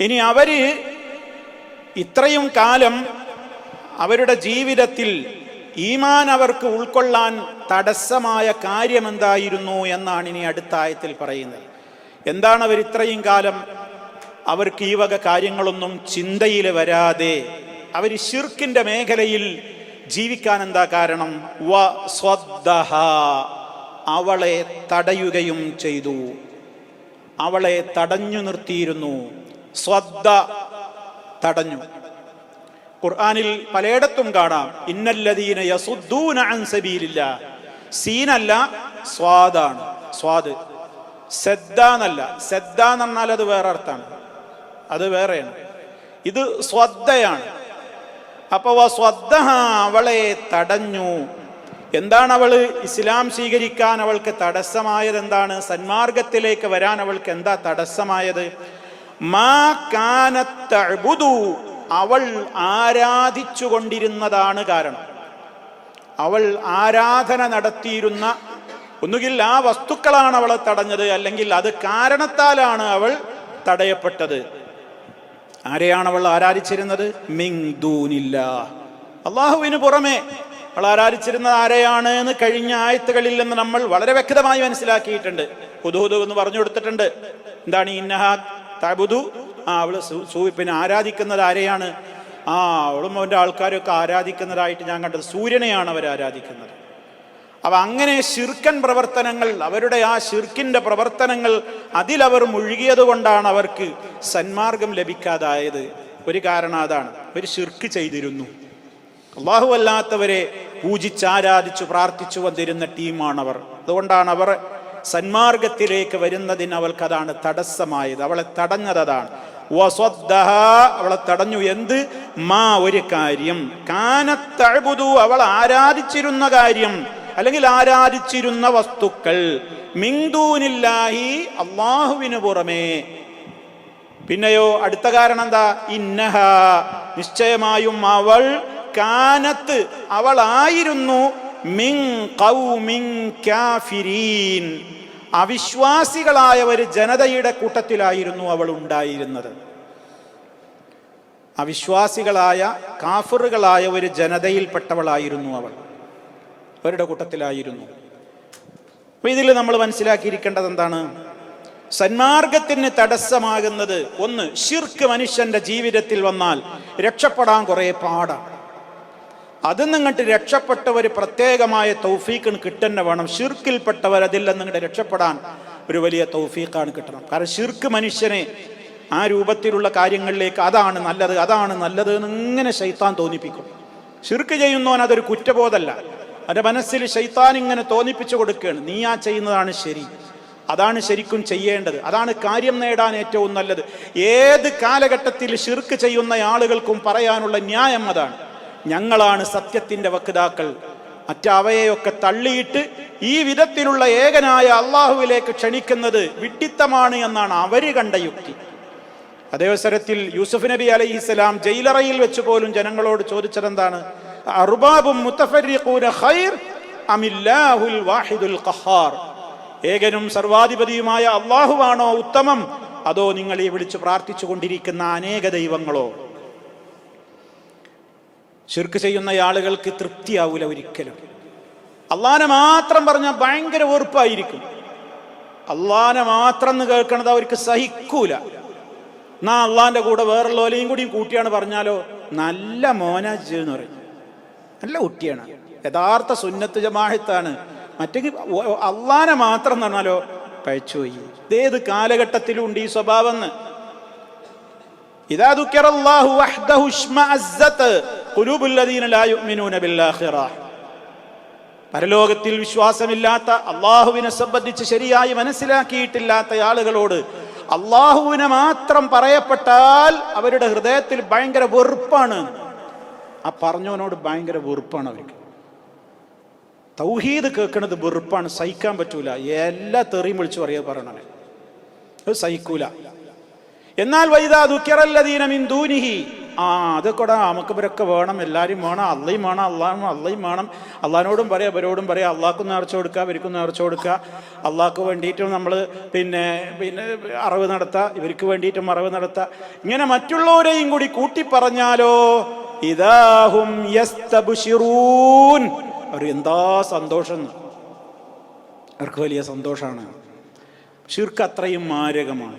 ഇനി അവർ ഇത്രയും കാലം അവരുടെ ജീവിതത്തിൽ ഈമാൻ അവർക്ക് ഉൾക്കൊള്ളാൻ തടസ്സമായ കാര്യം എന്തായിരുന്നു എന്നാണ് ഇനി അടുത്ത ആയത്തിൽ പറയുന്നത്. എന്താണ് അവർ ഇത്രയും കാലം അവർക്ക് ഈ വക കാര്യങ്ങളൊന്നും ചിന്തയിൽ വരാതെ അവർ ഷിർക്കിന്റെ മേഖലയിൽ ജീവിക്കാൻ എന്താ കാരണം? വ സ്വദ്ദഹ. അവളെ തടയുകയും ചെയ്തു. അവളെ തടഞ്ഞു നിർത്തിയിരുന്നു. സ്വദ്ദ തടഞ്ഞു. ഖുർആാനിൽ പലയിടത്തും കാണാം. ഇന്നല്ലദീന യസുദ്ദൂന അൻ സീനല്ല സ്വാദാണ്. സ്വാദ്. ശ്രദ്ധ എന്നല്ല എന്ന് പറഞ്ഞാൽ അത് വേറെ അർത്ഥമാണ്. അത് വേറെയാണ്. ഇത് സ്വദ്ധയാണ്. അപ്പൊ സ്വദ്ധ അവളെ തടഞ്ഞു. എന്താണ് അവൾ? ഇസ്ലാം സ്വീകരിക്കാൻ അവൾക്ക് തടസ്സമായത് എന്താണ് സന്മാർഗത്തിലേക്ക് വരാൻ അവൾക്ക് എന്താ തടസ്സമായത്? മാ അവൾ ആരാധിച്ചു കൊണ്ടിരുന്നതാണ് കാരണം. അവൾ ആരാധന നടത്തിയിരുന്ന ഒന്നുകിൽ ആ വസ്തുക്കളാണ് അവളെ തടഞ്ഞത് അല്ലെങ്കിൽ അത് കാരണത്താലാണ് അവൾ തടയപ്പെട്ടത്. ആരെയാണ് അവൾ ആരാധിച്ചിരുന്നത്? മിങ് ദൂനില്ല. അള്ളാഹുവിന് പുറമെ അവൾ ആരാധിച്ചിരുന്നത് ആരെയാണ് എന്ന് കഴിഞ്ഞ ആയത്തുകളിൽ നിന്ന് നമ്മൾ വളരെ വ്യക്തമായി മനസ്സിലാക്കിയിട്ടുണ്ട്. ഹുദുഹുദു എന്ന് പറഞ്ഞു കൊടുത്തിട്ടുണ്ട്. എന്താണ് ഇന്നഹ തബുദു. ആ അവൾ പിന്നെ ആരാധിക്കുന്നത് ആരെയാണ്? ആ അവളും അവന്റെ ആൾക്കാരൊക്കെ ആരാധിക്കുന്നതായിട്ട് ഞാൻ കണ്ടത് സൂര്യനെയാണ് അവർ ആരാധിക്കുന്നത്. അപ്പൊ അങ്ങനെ ശിർക്കൻ പ്രവർത്തനങ്ങൾ അവരുടെ ആ ശിർക്കിന്റെ പ്രവർത്തനങ്ങൾ അതിലവർ മുഴുകിയത് കൊണ്ടാണ് അവർക്ക് സന്മാർഗം ലഭിക്കാതായത്. ഒരു കാരണം അതാണ്. ഒരു ശിർക്ക് ചെയ്തിരുന്നു. അള്ളാഹു അല്ലാത്തവരെ പൂജിച്ചാരാധിച്ചു പ്രാർത്ഥിച്ചു വന്നിരുന്ന ടീമാണവർ. അതുകൊണ്ടാണ് അവർ സന്മാർഗത്തിലേക്ക് വരുന്നതിന് അവൾക്കതാണ് തടസ്സമായത്. അവളെ തടഞ്ഞതാണ് അവളെ തടഞ്ഞു. എന്ത്? മാ ഒരു കാര്യം. കാനത്തഴുതു അവൾ ആരാധിച്ചിരുന്ന കാര്യം. അല്ലെങ്കിൽ ആരാധിച്ചിരുന്ന വസ്തുക്കൾ. മിങ്ദൂനില്ലാഹി അള്ളാഹുവിന് പുറമേ. പിന്നെയോ അടുത്ത കാരണം എന്താ? ഇന്നഹ. നിശ്ചയമായും അവൾ കാനത്ത്. അവളായിരുന്നു മിൻ ഖൗമിൻ കാഫിരീൻ. അവിശ്വാസികളായ ഒരു ജനതയുടെ കൂട്ടത്തിലായിരുന്നു അവൾ ഉണ്ടായിരുന്നത്. അവിശ്വാസികളായ കാഫറുകളായ ഒരു ജനതയിൽപ്പെട്ടവളായിരുന്നു അവൾ. അവരുടെ കൂട്ടത്തിലായിരുന്നു. അപ്പൊ ഇതിൽ നമ്മൾ മനസ്സിലാക്കിയിരിക്കേണ്ടത് എന്താണ്? സന്മാർഗത്തിന് തടസ്സമാകുന്നത് ഒന്ന് ശിർക്ക് മനുഷ്യന്റെ ജീവിതത്തിൽ വന്നാൽ രക്ഷപ്പെടാൻ കുറെ പാടാണ്. അതിൽ നിന്നിട്ട് രക്ഷപ്പെട്ടവർ പ്രത്യേകമായ തൗഫീഖിന് കിട്ടുന്ന വേണം. ഷിർക്കിൽപ്പെട്ടവർ അതിൽ നിന്നിട്ട് രക്ഷപ്പെടാൻ ഒരു വലിയ തൗഫീഖാണ് കിട്ടണം. കാരണം ഷിർക്ക് മനുഷ്യനെ ആ രൂപത്തിലുള്ള കാര്യങ്ങളിലേക്ക് അതാണ് നല്ലത് അതാണ് നല്ലത് എന്ന് ഇങ്ങനെ ശൈത്താൻ തോന്നിപ്പിക്കും. ഷിർക്ക് ചെയ്യുന്നവൻ അതൊരു കുറ്റബോധമല്ല അവന്റെ മനസ്സിൽ ശൈത്താൻ ഇങ്ങനെ തോന്നിപ്പിച്ചു കൊടുക്കുകയാണ്. നീ ആ ചെയ്യുന്നതാണ് ശരി. അതാണ് ശരിക്കും ചെയ്യേണ്ടത്. അതാണ് കാര്യം നേടാൻ ഏറ്റവും നല്ലത്. ഏത് കാലഘട്ടത്തിൽ ഷിർക്ക് ചെയ്യുന്ന ആളുകൾക്കും പറയാനുള്ള ന്യായം അതാണ്. ഞങ്ങളാണ് സത്യത്തിന്റെ വക്താക്കൾ. മറ്റവയെയൊക്കെ തള്ളിയിട്ട് ഈ വിധത്തിലുള്ള ഏകനായ അള്ളാഹുവിലേക്ക് ക്ഷണിക്കുന്നത് വിഡ്ഢിത്തമാണ് എന്നാണ് അവർ കണ്ട യുക്തി. അതേ അവസരത്തിൽ യൂസുഫ് നബി അലൈഹി സ്വലാം ജയിലറയിൽ വെച്ച് പോലും ജനങ്ങളോട് ചോദിച്ചതെന്താണ്? അറുബാബും ഏകനും സർവാധിപതിയുമായ അള്ളാഹുവാണോ ഉത്തമം? അതോ നിങ്ങൾ ഈ വിളിച്ച് പ്രാർത്ഥിച്ചു കൊണ്ടിരിക്കുന്ന അനേക ദൈവങ്ങളോ? ഷിർക്ക് ചെയ്യുന്ന ആളുകൾക്ക് തൃപ്തിയാവൂല ഒരിക്കലും. അള്ളാനെ മാത്രം പറഞ്ഞാൽ ഭയങ്കര വെറുപ്പായിരിക്കും. അള്ളാനെ മാത്രം എന്ന് കേൾക്കണത് അവർക്ക് സഹിക്കൂല. എന്നാ അള്ളാന്റെ കൂടെ വേറുള്ളവരെയും കൂടി കൂട്ടിയാണ് പറഞ്ഞാലോ നല്ല മോനാജ് എന്ന് പറയും. നല്ല കുട്ടിയാണ്. യഥാർത്ഥ സുന്നത്ത് ജമാഹത്താണ് മറ്റേ അള്ളാനെ മാത്രം എന്ന് പറഞ്ഞാലോ പഴച്ചുപോയി ഇതേത് കാലഘട്ടത്തിലും ഉണ്ട് ഈ സ്വഭാവം ഇതാ ദുഃഖറല്ലാഹു വഹ്ദഹു പരലോകത്തിൽ വിശ്വാസമില്ലാത്ത അള്ളാഹുവിനെ സംബന്ധിച്ച് ശരിയായി മനസ്സിലാക്കിയിട്ടില്ലാത്ത ആളുകളോട് അള്ളാഹുവിനെ മാത്രം പറയപ്പെട്ടാൽ അവരുടെ ഹൃദയത്തിൽ ഭയങ്കര വെറുപ്പാണ്. ആ പറഞ്ഞവനോട് ഭയങ്കര വെറുപ്പാണ് അവർക്ക്. തൗഹീദ് കേൾക്കുന്നത് വെറുപ്പാണ് സഹിക്കാൻ പറ്റൂല. എല്ലാ തെറിയും വിളിച്ചു പറയാ പറയണേ സഹിക്കൂല. എന്നാൽ വൈദാ ദുഃഖറല്ലദീന മിൻ ദൂനിഹി ആ അതൊക്കെ നമുക്ക് ഇവരൊക്കെ വേണം എല്ലാവരും വേണം അള്ളയും വേണം അള്ളാഹും അള്ളയും വേണം. അള്ളഹാനോടും പറയാം ഇവരോടും പറയാം അള്ളാഹ്ക്കും നേർച്ച കൊടുക്കുക ഇവർക്കും നേർച്ച കൊടുക്കുക അള്ളാഹ്ക്ക് വേണ്ടിയിട്ടും നമ്മൾ പിന്നെ പിന്നെ അറിവ് നടത്തുക ഇവർക്ക് വേണ്ടിയിട്ടും അറിവ് നടത്തുക ഇങ്ങനെ മറ്റുള്ളവരെയും കൂടി കൂട്ടി പറഞ്ഞാലോ ഇതാഹും അവർ എന്താ സന്തോഷം. അവർക്ക് വലിയ സന്തോഷമാണ് ഷിർക്ക് അത്രയും മാരകമാണ്.